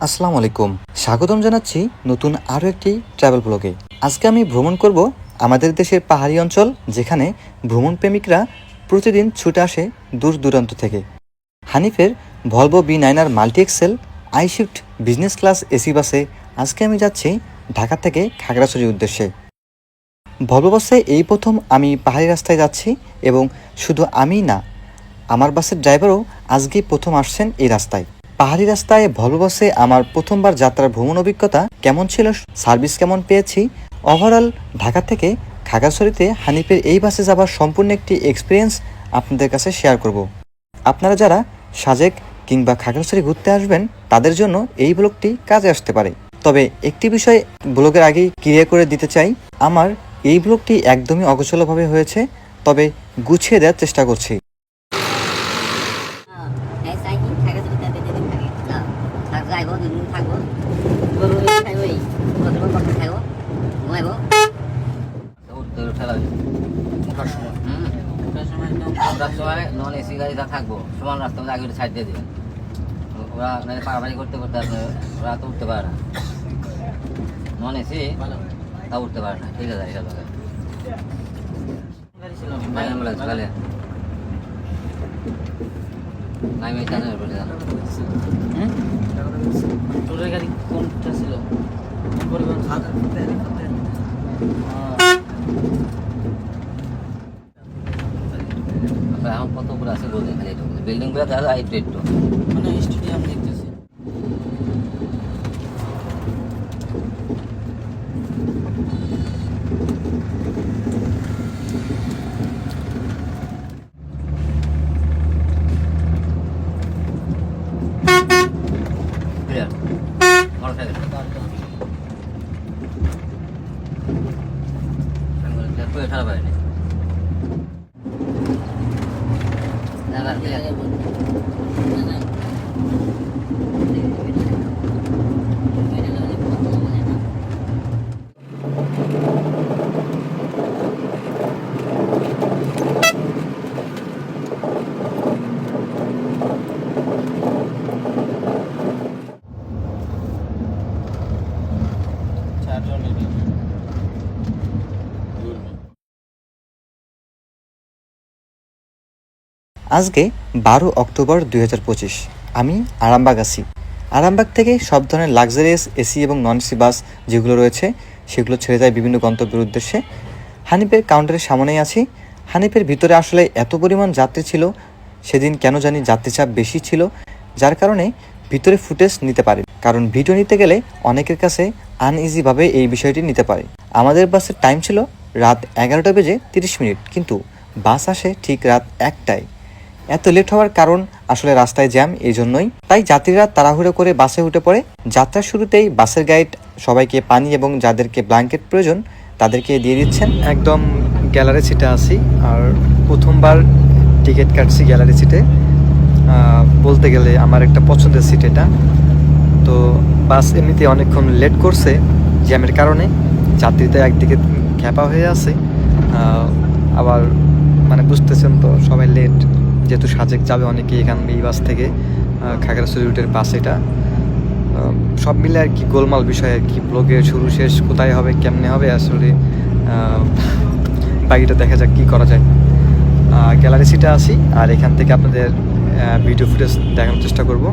আসসালামু আলাইকুম। স্বাগতম জানাচ্ছি নতুন আরও একটি ট্রাভেল ব্লগে আজকে আমি ভ্রমণ করব আমাদের দেশের পাহাড়ি অঞ্চল, যেখানে ভ্রমণ প্রেমিকরা প্রতিদিন ছুটে আসে দূর দূরান্ত থেকে। হানিফের Volvo B nine R multi axle I shift business class AC বাসে আজকে আমি যাচ্ছি ঢাকা থেকে খাগড়াছড়ির উদ্দেশ্যে। ভলভো বাসে এই প্রথম আমি পাহাড়ি রাস্তায় যাচ্ছি এবং শুধু আমিই না, আমার বাসের ড্রাইভারও আজকেই প্রথম আসছেন এই রাস্তায়। পাহাড়ি রাস্তায় ভলভো বাসে আমার প্রথমবার যাত্রার ভ্রমণ অভিজ্ঞতা কেমন ছিল? সার্ভিস কেমন পেয়েছি? ওভারঅল ঢাকা থেকে খাগড়াছড়িতে হানিফের এই বাসে যাবার সম্পূর্ণ একটি এক্সপিরিয়েন্স আপনাদের কাছে শেয়ার করব। আপনারা যারা সাজেক কিংবা খাগড়াছড়ি ঘুরতে আসবেন, তাদের জন্য এই ব্লগটি কাজে আসতে পারে। তবে একটি বিষয় ব্লগের আগেই ক্লিয়ার করে দিতে চাই, আমার এই ব্লগটি একদমই অগোছলভাবে হয়েছে, তবে গুছিয়ে দেওয়ার চেষ্টা করছি এই সাইকেল থাকে যদি তাতে দিন থাকে থাক যাইব দুদিন থাকব গরু খাইব এই কত কত খাইব ঘুমাইব উঠতে ঠেলা ওঠার সময়। ওঠার সময় নন এসি গাড়িটা থাকব, সমান রাস্তা মধ্যে আগে সাইড দিয়ে দিবেন। ওরা মানে পাড়াপাড়ি করতে করতে আসলে ওরা তো উঠতে পারে না। নন এসি তা উঠতে পারে না। ঠিক আছে ছিল ভাই অ্যাম্বুলেন্স কালে নাই আমি জানি বলে জানো হুম তোরের গাড়ি কোনটা ছিল কোন পরিবহন ছিল? আপনার এখন কত উপরে আছে বলবেন খালি একটু দাদা একটু একটু মানে স্টেডিয়াম দেখতেছি ক্লিয়ার মোটরসাইকেল তুই ঠাড়া পারিনি না ক্লিয়ার চারজন আজকে বারো অক্টোবর দু হাজার পঁচিশ। আমি আরামবাগ আছি। আরামবাগ থেকে সব ধরনের লাক্সারিয়াস এসি এবং নন এসি বাস যেগুলো রয়েছে, সেগুলো ছেড়ে যায় বিভিন্ন গন্তব্যের উদ্দেশ্যে। হানিফের কাউন্টারের সামনেই আছি। হানিফের ভিতরে আসলে এত পরিমাণ যাত্রী ছিল, সেদিন কেন জানি যাত্রী চাপ বেশি ছিল, যার কারণে ভিতরে ফুটেজ নিতে পারে। কারণ ভিডিও নিতে গেলে অনেকের কাছে আনইজিভাবে এই বিষয়টি নিতে পারে। আমাদের বাসের টাইম ছিল রাত এগারোটা বেজে তিরিশ মিনিট, কিন্তু বাস আসে ঠিক রাত একটায়। এত লেট হওয়ার কারণ আসলে রাস্তায় জ্যাম এই জন্যই তাই যাত্রীরা তাড়াহুড়ো করে বাসে উঠে পড়ে। যাত্রার শুরুতেই বাসের গাইড সবাইকে পানি এবং যাদেরকে ব্ল্যাঙ্কেট প্রয়োজন, তাদেরকে দিয়ে দিচ্ছেন। একদম গ্যালারি সিটে আসি আর প্রথমবার টিকিট কাটছি গ্যালারি সিটে বলতে গেলে আমার একটা পছন্দের সিট এটা। তো বাস এমনিতে অনেকক্ষণ লেট করছে জ্যামের কারণে। যাত্রীতে একদিকে খ্যাপা হয়ে আছে। আবার মানে বুঝতেছেন তো সবাই লেট যেহেতু সাজেক যাবে অনেকে এখান এই বাস থেকে খাগড়াছড়ি রুটের বাস এটা। সব মিলে আর কি গোলমাল বিষয়, আর কি ব্লগের শুরু শেষ কোথায় হবে, কেমনে হবে, আসলে বাকিটা দেখা যাক কি করা যায়। গ্যালারি সিটে আসি আর এখান থেকে আপনাদের ভিডিও ফুটেজ দেখানোর চেষ্টা করব।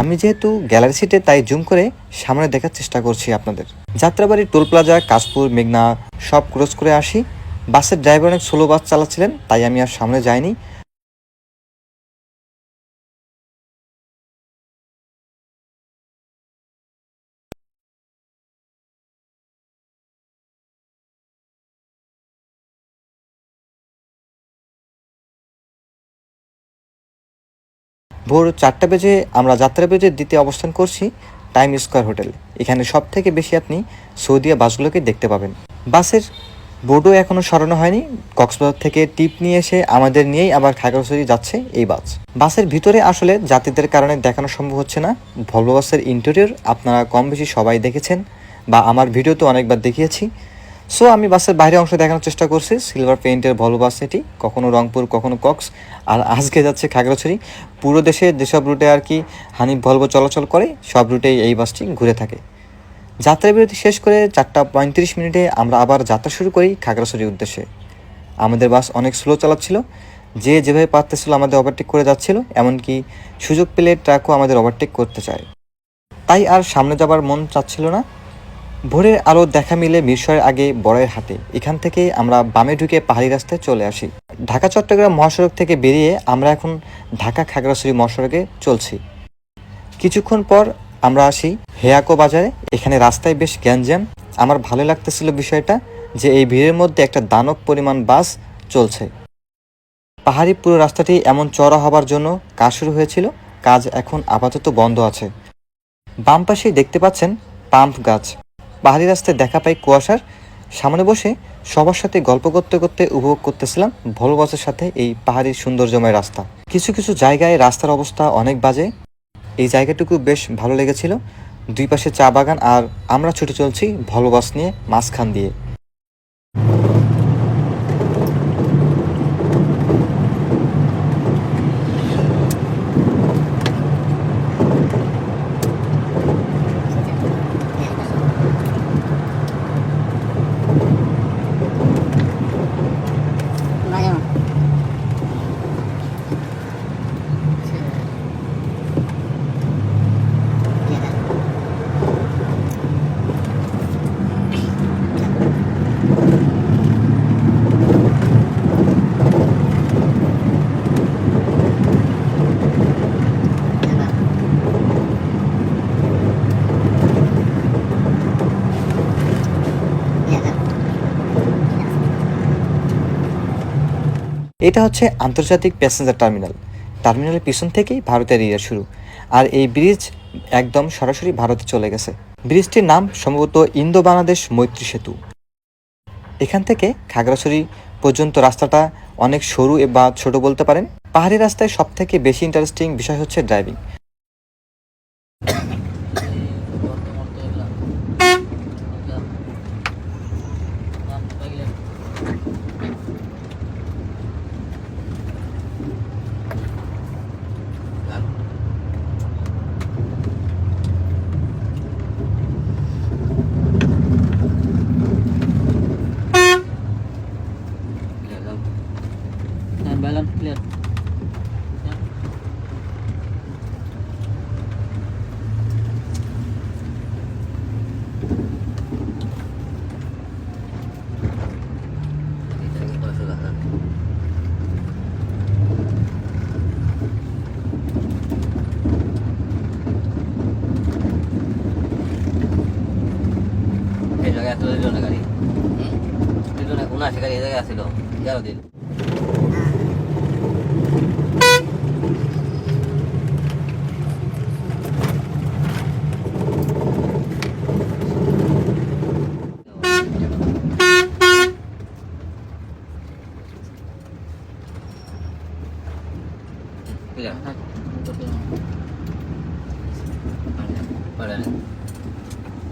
আমি যেহেতু গ্যালারি সিটে তাই জুম করে সামনে দেখার চেষ্টা করছি আপনাদের। যাত্রাবাড়ি, টোল প্লাজা কাশপুর মেঘনা, সব ক্রস করে আসি। বাসের ড্রাইভার অনেক স্লো বাস চালাচ্ছিলেন, তাই আমি আর সামনে যাইনি। ভোর চারটা বেজে আমরা যাত্রা বেজে দ্বিতীয় অবস্থান করছি টাইম স্কোয়ার হোটেল। এখানে সব থেকে বেশি আপনি সৌদিয়া বাসগুলোকে দেখতে পাবেন। বাসের বোর্ডও এখনও সরানো হয়নি। কক্সবাজার থেকে টিপ নিয়ে এসে আমাদের নিয়েই আবার খাগড়াছড়ি যাচ্ছে এই বাস। বাসের ভিতরে আসলে যাত্রীদের কারণে দেখানো সম্ভব হচ্ছে না। ভলভো বাসের ইন্টেরিয়র আপনারা কম বেশি সবাই দেখেছেন বা আমার ভিডিওতে অনেকবার দেখিয়েছি। সো আমি বাসের বাইরে অংশ দেখানোর চেষ্টা করছি। সিলভার পেইন্টের ভলভো বাস এটি, কখনো রংপুর, কখনো কক্স আর আজকে যাচ্ছে খাগড়াছড়ি। পুরো দেশে যেসব রুটে আর কি হানি ভলভো চলাচল করে, সব রুটেই এই বাসটি ঘুরে থাকে। যাত্রা বিরতি শেষ করে চারটা পঁয়ত্রিশ মিনিটে আমরা আবার যাত্রা শুরু করি খাগড়াছড়ির উদ্দেশ্যে। আমাদের বাস অনেক স্লো চালাচ্ছিল। যে যেভাবে পারতেছিল আমাদের ওভারটেক করে যাচ্ছিল, এমনকি সুযোগ পেলে ট্রাকও আমাদের ওভারটেক করতে চায়। তাই আর সামনে যাবার মন চাচ্ছিল না। ভোরের আলো দেখা মিলে মিরসরের আগে বড়ের হাটে এখান থেকে আমরা বামে ঢুকে পাহাড়ি রাস্তায় চলে আসি। ঢাকা, চট্টগ্রাম মহাসড়ক থেকে বেরিয়ে আমরা এখন ঢাকা, খাগড়াছড়ি মহাসড়কে চলছি। কিছুক্ষণ পর আমরা আসি হেয়াকো বাজারে। এখানে রাস্তায় বেশ গ্যাঞ্জাম। আমার ভালো লাগতেছিল বিষয়টা যে এই ভিড়ের মধ্যে একটা দানব পরিমাণ বাস চলছে। পাহাড়ি পুরো রাস্তাটি এমন চড়া হবার জন্য কাজ শুরু হয়েছিল। কাজ এখন আপাতত বন্ধ আছে। বাম পাশেই দেখতে পাচ্ছেন পাম্প গাছ। পাহাড়ি রাস্তায় দেখা পাই কুয়াশার। সামনে বসে সবার সাথে গল্প করতে করতে উপভোগ করতেছিলাম ভোল বাসের সাথে এই পাহাড়ি সৌন্দর্যময় রাস্তা। কিছু কিছু জায়গায় রাস্তার অবস্থা অনেক বাজে। এই জায়গাটুকু বেশ ভালো লেগেছিল। দুই পাশে চা বাগান আর আমরা ছুটে চলছি ভলবাস বাস নিয়ে মাঝখান দিয়ে। এটা হচ্ছে আন্তর্জাতিক প্যাসেঞ্জার টার্মিনাল টার্মিনালের পিছন থেকেই ভারতের এরিয়া শুরু। আর এই ব্রিজ একদম সরাসরি ভারতে চলে গেছে। ব্রিজটির নাম সম্ভবত ইন্দো বাংলাদেশ মৈত্রী সেতু। এখান থেকে খাগড়াছড়ি পর্যন্ত রাস্তাটা অনেক সরু বা ছোট বলতে পারেন। পাহাড়ি রাস্তায় সব থেকে বেশি ইন্টারেস্টিং বিষয় হচ্ছে ড্রাইভিং ব্যালেন্স ক্লিয়ার এই জায়গায় আসলে দিল না গাড়ি দিল না উনআশি গাড়ি এই জায়গায় আসছিল এগারো দিন Clear. Pada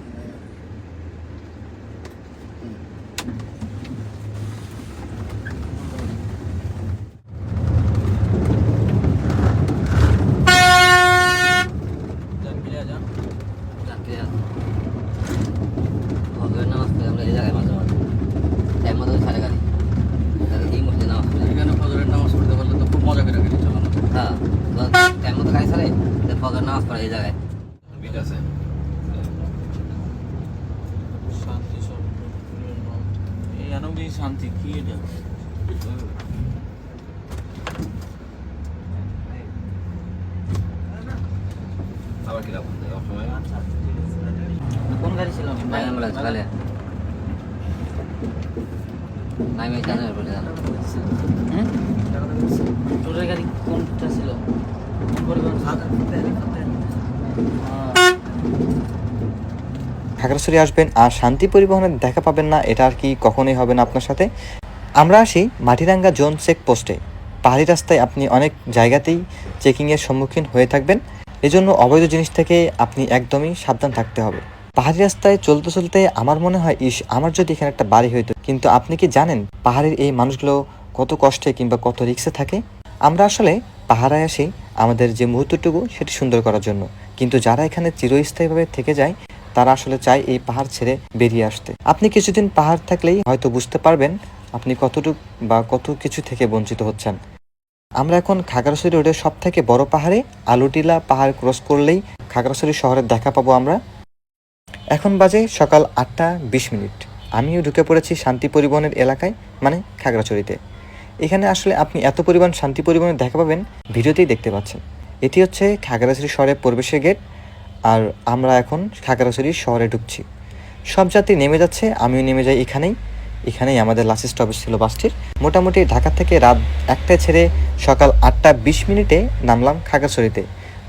আবার কোন গাড়ি ছিল? কালে জানা? গাড়ি কোনটা ছিল? খাগড়াছড়ি আসবেন আর শান্তি পরিবহনের দেখা পাবেন না এটা আর কি কখনোই হবে না আপনার সাথে। আমরা আসি মাটিরাঙ্গা জোন চেক পোস্টে পাহাড়ি রাস্তায় আপনি অনেক জায়গাতেই চেকিংয়ের সম্মুখীন হয়ে থাকবেন। এজন্য অবৈধ জিনিস থেকে আপনি একদমই সাবধান থাকতে হবে। পাহাড়ি রাস্তায় চলতে চলতে আমার মনে হয়, ইস, আমার যদি এখানে একটা বাড়ি হইতো, কিন্তু আপনি কি জানেন পাহাড়ের এই মানুষগুলো কত কষ্টে কিংবা কত রিক্সে থাকে? আমরা আসলে পাহাড়ায় আসি আমাদের যে মুহূর্তটুকু সেটি সুন্দর করার জন্য। কিন্তু যারা এখানে চিরস্থায়ীভাবে থেকে যায়, তারা আসলে চায় এই পাহাড় ছেড়ে বেরিয়ে আসতে। আপনি কিছুদিন পাহাড় থাকলেই হয়তো বুঝতে পারবেন আপনি কতটুক বা কত কিছু থেকে বঞ্চিত হচ্ছেন। আমরা এখন খাগড়াছড়ি রোডের সব থেকে বড় পাহাড়ে আলুটিলা পাহাড় ক্রস করলেই খাগড়াছড়ি শহরের দেখা পাবো আমরা। এখন বাজে সকাল আটটা বিশ মিনিট। আমিও ঢুকে পড়েছি শান্তি পরিবহনের এলাকায় মানে খাগড়াছড়িতে। এখানে আসলে আপনি এত পরিমাণ শান্তি পরিবহনের দেখা পাবেন, ভিডিওতেই দেখতে পাচ্ছেন। এটি হচ্ছে খাগড়াছড়ি শহরের প্রবেশের গেট আর আমরা এখন খাগড়াছড়ি শহরে ঢুকছি। সব যাত্রী নেমে যাচ্ছে, আমিও নেমে যাই এখানেই। এখানেই আমাদের লাস্ট স্টপেজ ছিল বাসটির মোটামুটি ঢাকা থেকে রাত একটায় ছেড়ে সকাল আটটা বিশ মিনিটে নামলাম খাগড়াছড়িতে।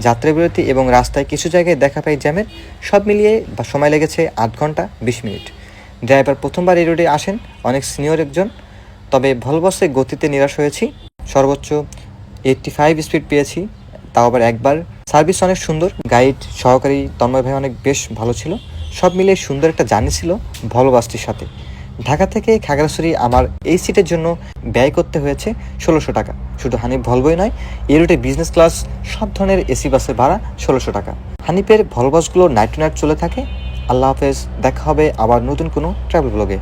যাত্রাবিরতি এবং রাস্তায় কিছু জায়গায় দেখা পাই জ্যামের, সব মিলিয়ে বা সময় লেগেছে আট ঘণ্টা বিশ মিনিট। ড্রাইভার প্রথমবার এই রোডে আসেন, অনেক সিনিয়র একজন। তবে ভলবসে গতিতে নিরাশ হয়েছি। সর্বোচ্চ এইটটি ফাইভ স্পিড পেয়েছি, তাও আবার একবার। সার্ভিস অনেক সুন্দর গাইড সহকারী তন্ময় ভাই অনেক বেশ ভালো ছিল। সব মিলিয়ে সুন্দর একটা জার্নি ছিল ভলো বাসটির সাথে। ঢাকা থেকে খাগড়াছড়ি আমার এই সিটের জন্য ব্যয় করতে হয়েছে ষোলোশো টাকা। শুধু হানিফ ভলভোই নয়, এই রুটে বিজনেস ক্লাস সব ধরনের এসি বাসের ভাড়া ষোলোশো টাকা। হানিফের ভলবাসগুলো নাইট টু নাইট চলে থাকে। আল্লাহ হাফেজ, দেখা হবে আবার নতুন কোনো ট্রাভেল ব্লগে